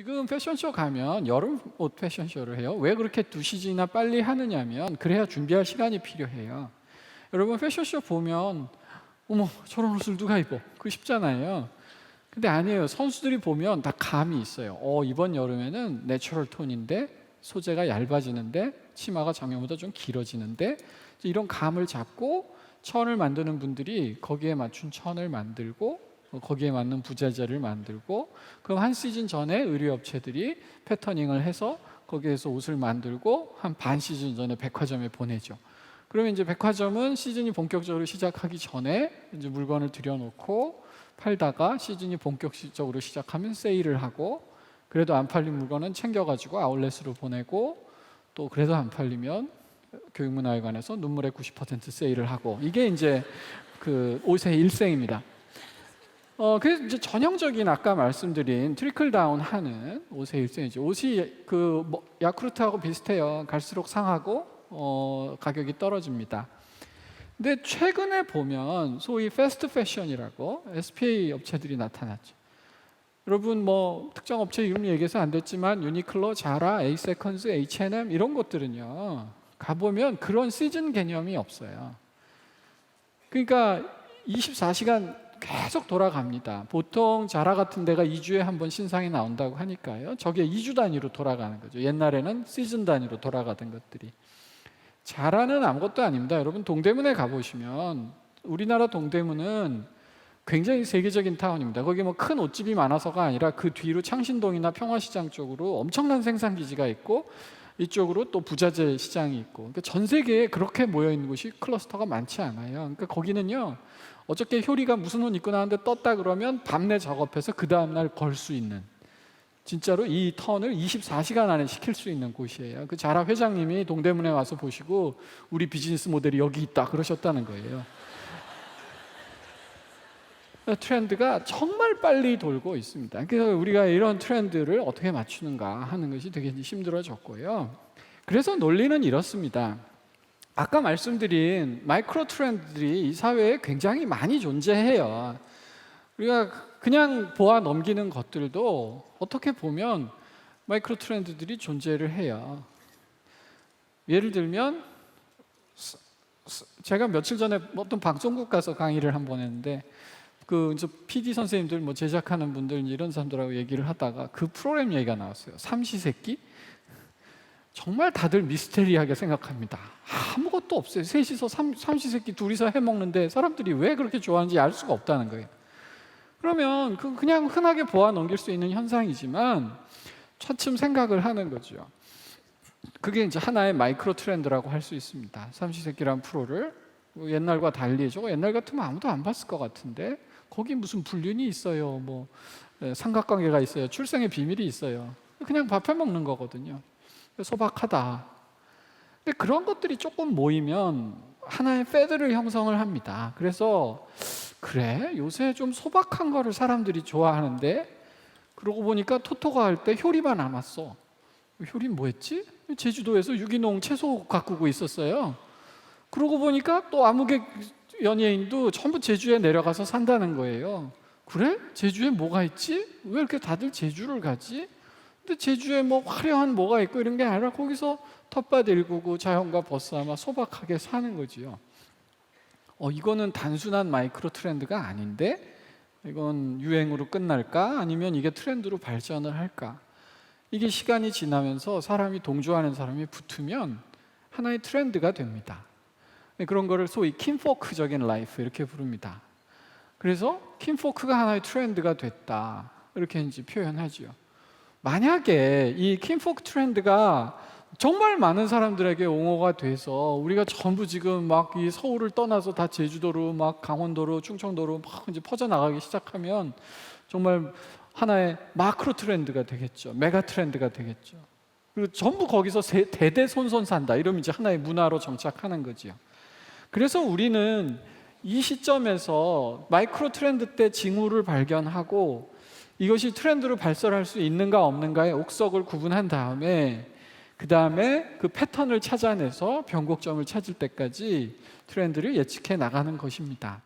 지금 패션쇼 가면 여름 옷 패션쇼를 해요. 왜 그렇게 두 시즌이나 빨리 하느냐면 그래야 준비할 시간이 필요해요. 여러분 패션쇼 보면 어머 저런 옷을 누가 입어? 그거 쉽잖아요. 근데 아니에요. 선수들이 보면 다 감이 있어요. 어 이번 여름에는 내추럴 톤인데 소재가 얇아지는데 치마가 작년보다 좀 길어지는데 이런 감을 잡고 천을 만드는 분들이 거기에 맞춘 천을 만들고 어, 거기에 맞는 부자재를 만들고 그럼 한 시즌 전에 의류 업체들이 패터닝을 해서 거기에서 옷을 만들고 한 반 시즌 전에 백화점에 보내죠. 그러면 이제 백화점은 시즌이 본격적으로 시작하기 전에 이제 물건을 들여놓고 팔다가 시즌이 본격적으로 시작하면 세일을 하고 그래도 안 팔린 물건은 챙겨가지고 아울렛으로 보내고 또 그래도 안 팔리면 교육문화회관에서 눈물의 90% 세일을 하고 이게 이제 그 옷의 일생입니다. 어, 그래서 이제 전형적인 아까 말씀드린 트리클 다운 하는 옷의 일생이죠. 옷이 그 뭐, 야쿠르트하고 비슷해요. 갈수록 상하고 어, 가격이 떨어집니다. 근데 최근에 보면 소위 패스트 패션이라고 SPA 업체들이 나타났죠. 여러분 뭐 특정 업체 이름 얘기해서 안 됐지만 유니클로, 자라, 에이세컨즈, H&M 이런 것들은요. 가보면 그런 시즌 개념이 없어요. 그러니까 24시간 계속 돌아갑니다. 보통 자라 같은 데가 2주에 한 번 신상이 나온다고 하니까요. 저게 2주 단위로 돌아가는 거죠. 옛날에는 시즌 단위로 돌아가던 것들이. 자라는 아무것도 아닙니다. 여러분 동대문에 가보시면 우리나라 동대문은 굉장히 세계적인 타운입니다. 거기 뭐 큰 옷집이 많아서가 아니라 그 뒤로 창신동이나 평화시장 쪽으로 엄청난 생산 기지가 있고 이쪽으로 또 부자재 시장이 있고 그러니까 전 세계에 그렇게 모여 있는 곳이 클러스터가 많지 않아요. 그러니까 거기는요 어저께 효리가 무슨 옷 입고 나왔는데 떴다 그러면 밤내 작업해서 그 다음 날 걸 수 있는 진짜로 이 턴을 24시간 안에 시킬 수 있는 곳이에요. 그 자라 회장님이 동대문에 와서 보시고 우리 비즈니스 모델이 여기 있다 그러셨다는 거예요. 트렌드가 정말 빨리 돌고 있습니다. 그래서 우리가 이런 트렌드를 어떻게 맞추는가 하는 것이 되게 힘들어졌고요. 그래서 논리는 이렇습니다. 아까 말씀드린 마이크로 트렌드들이 이 사회에 굉장히 많이 존재해요. 우리가 그냥 보아 넘기는 것들도 어떻게 보면 마이크로 트렌드들이 존재를 해요. 예를 들면 제가 며칠 전에 어떤 방송국 가서 강의를 한 번 했는데 그 이제 PD 선생님들 뭐 제작하는 분들 이런 사람들하고 얘기를 하다가 그 프로그램 얘기가 나왔어요. 삼시세끼 정말 다들 미스테리하게 생각합니다. 아무것도 없어요. 셋이서 삼, 삼시세끼 둘이서 해 먹는데 사람들이 왜 그렇게 좋아하는지 알 수가 없다는 거예요. 그러면 그 그냥 흔하게 보아 넘길 수 있는 현상이지만 차츰 생각을 하는 거죠. 그게 이제 하나의 마이크로 트렌드라고 할 수 있습니다. 삼시세끼란 프로를 뭐 옛날과 달리 저거 옛날 같으면 아무도 안 봤을 것 같은데 거기 무슨 불륜이 있어요. 뭐 에, 삼각관계가 있어요. 출생의 비밀이 있어요. 그냥 밥해 먹는 거거든요. 소박하다. 근데 그런 것들이 조금 모이면 하나의 패드를 형성을 합니다. 그래서 그래 요새 좀 소박한 거를 사람들이 좋아하는데 그러고 보니까 토토가 할 때 효리만 남았어. 효리 뭐했지? 제주도에서 유기농 채소 가꾸고 있었어요. 그러고 보니까 또 아무개 연예인도 전부 제주에 내려가서 산다는 거예요. 그래? 제주에 뭐가 있지? 왜 이렇게 다들 제주를 가지? 근데 제주에 뭐 화려한 뭐가 있고 이런 게 아니라 거기서 텃밭 일구고 자연과 벗삼아 소박하게 사는 거지요. 어, 이거는 단순한 마이크로 트렌드가 아닌데 이건 유행으로 끝날까? 아니면 이게 트렌드로 발전을 할까? 이게 시간이 지나면서 사람이 동조하는 사람이 붙으면 하나의 트렌드가 됩니다. 네, 그런 거를 소위 킨포크적인 라이프 이렇게 부릅니다. 그래서 킨포크가 하나의 트렌드가 됐다. 이렇게 이제 표현하지요. 만약에 이 킨포크 트렌드가 정말 많은 사람들에게 옹호가 돼서 우리가 전부 지금 막 이 서울을 떠나서 다 제주도로 막 강원도로 충청도로 막 이제 퍼져 나가기 시작하면 정말 하나의 마크로 트렌드가 되겠죠. 메가 트렌드가 되겠죠. 그리고 전부 거기서 세- 대대손손 산다. 이러면 이제 하나의 문화로 정착하는 거지요. 그래서 우리는 이 시점에서 마이크로 트렌드 때 징후를 발견하고 이것이 트렌드로 발설할 수 있는가 없는가의 옥석을 구분한 다음에 그 다음에 그 패턴을 찾아내서 변곡점을 찾을 때까지 트렌드를 예측해 나가는 것입니다.